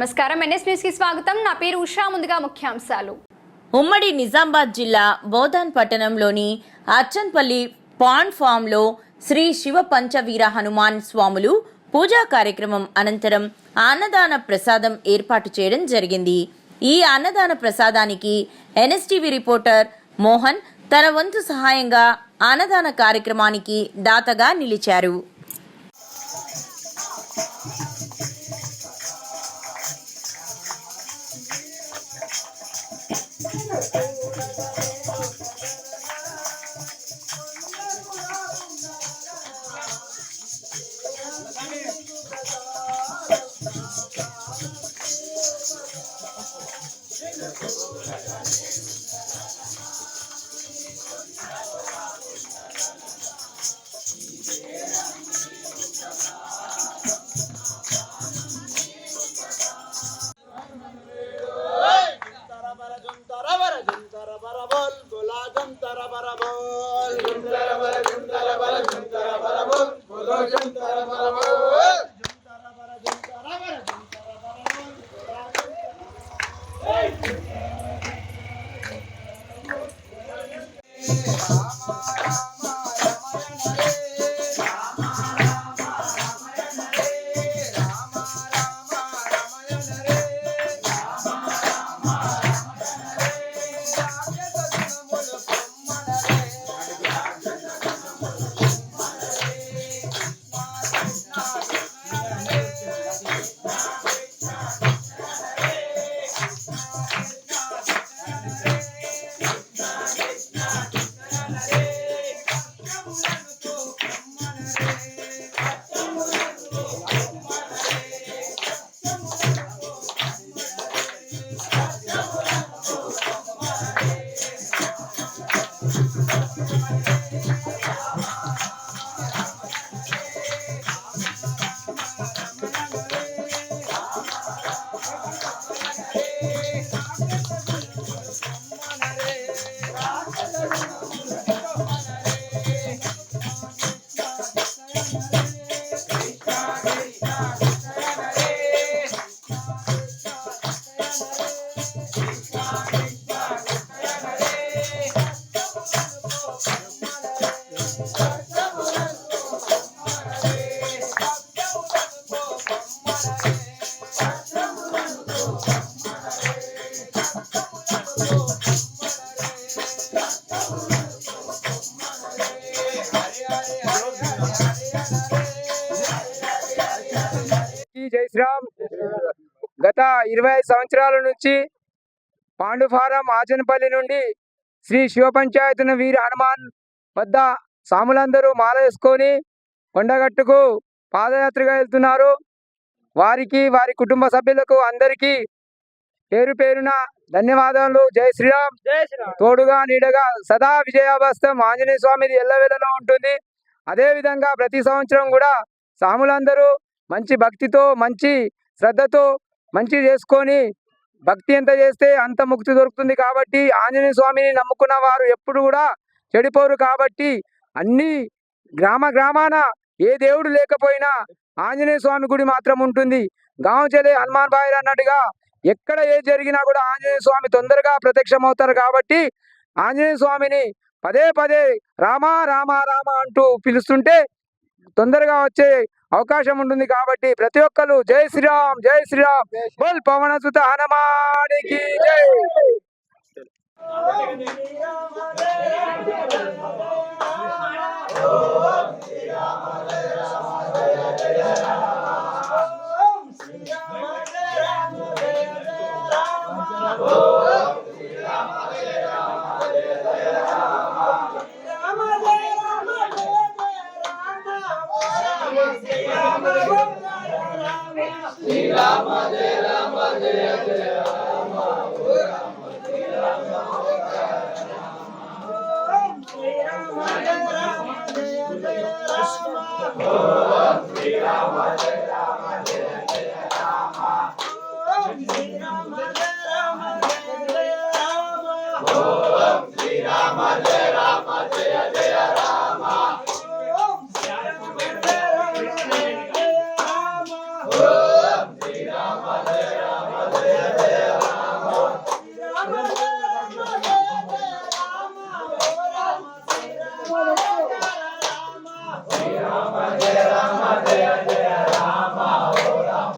నమస్కారం. ఎన్ఎస్ న్యూస్కి స్వాగతం. నా పేరు ఉషా. ముందుగా ముఖ్యాంశాలు. ఉమ్మడి నిజామాబాద్ జిల్లా బోధాన్ పట్టణంలోని అచ్చన్పల్లి పాండ్ ఫామ్లో శ్రీ శివ పంచవీర హనుమాన్ స్వాములు పూజా కార్యక్రమం అనంతరం అన్నదాన ప్రసాదం ఏర్పాటు చేయడం జరిగింది. ఈ అన్నదాన ప్రసాదానికి ఎన్ఎస్టీవీ రిపోర్టర్ మోహన్ తన వంతు సహాయంగా అన్నదాన కార్యక్రమానికి దాతగా నిలిచారు. Thank you. జై శ్రీరామ్. గత ఇరవై ఐదు సంవత్సరాల నుంచి పాండుఫారం ఆచనపల్లి నుండి శ్రీ శివపంచాయతన వీరి హనుమాన్ వద్ద సాములందరూ మాల వేసుకొని కొండగట్టుకు పాదయాత్రగా వెళ్తున్నారు. వారికి వారి కుటుంబ సభ్యులకు అందరికీ పేరు పేరున ధన్యవాదాలు. జై శ్రీరామ్. తోడుగా నీడగా సదా విజయాభాస్తం ఆంజనేయ స్వామిది ఎల్లవేళలో ఉంటుంది. అదేవిధంగా ప్రతి సంవత్సరం కూడా సాములందరూ మంచి భక్తితో మంచి శ్రద్ధతో మంచి చేసుకొని భక్తి ఎంత చేస్తే అంత ముక్తి దొరుకుతుంది కాబట్టి ఆంజనేయ స్వామిని నమ్ముకున్న వారు ఎప్పుడు కూడా చెడిపోరు కాబట్టి అన్ని గ్రామ గ్రామాన ఏ దేవుడు లేకపోయినా ఆంజనేయ స్వామి గుడి మాత్రం ఉంటుంది. గాంచెలే హనుమాన్ బాయర్ అన్నట్టుగా ఎక్కడ ఏది జరిగినా కూడా ఆంజనేయ స్వామి తొందరగా ప్రత్యక్షమవుతారు కాబట్టి ఆంజనేయ స్వామిని పదే పదే రామా రామా రామ అంటూ పిలుస్తుంటే తొందరగా వచ్చే అవకాశం ఉంటుంది కాబట్టి ప్రతి ఒక్కరు జై శ్రీరామ్ జై శ్రీరామ్. బోల్ పవన సుత హనుమానికి జై. Jai Ram Jai Ram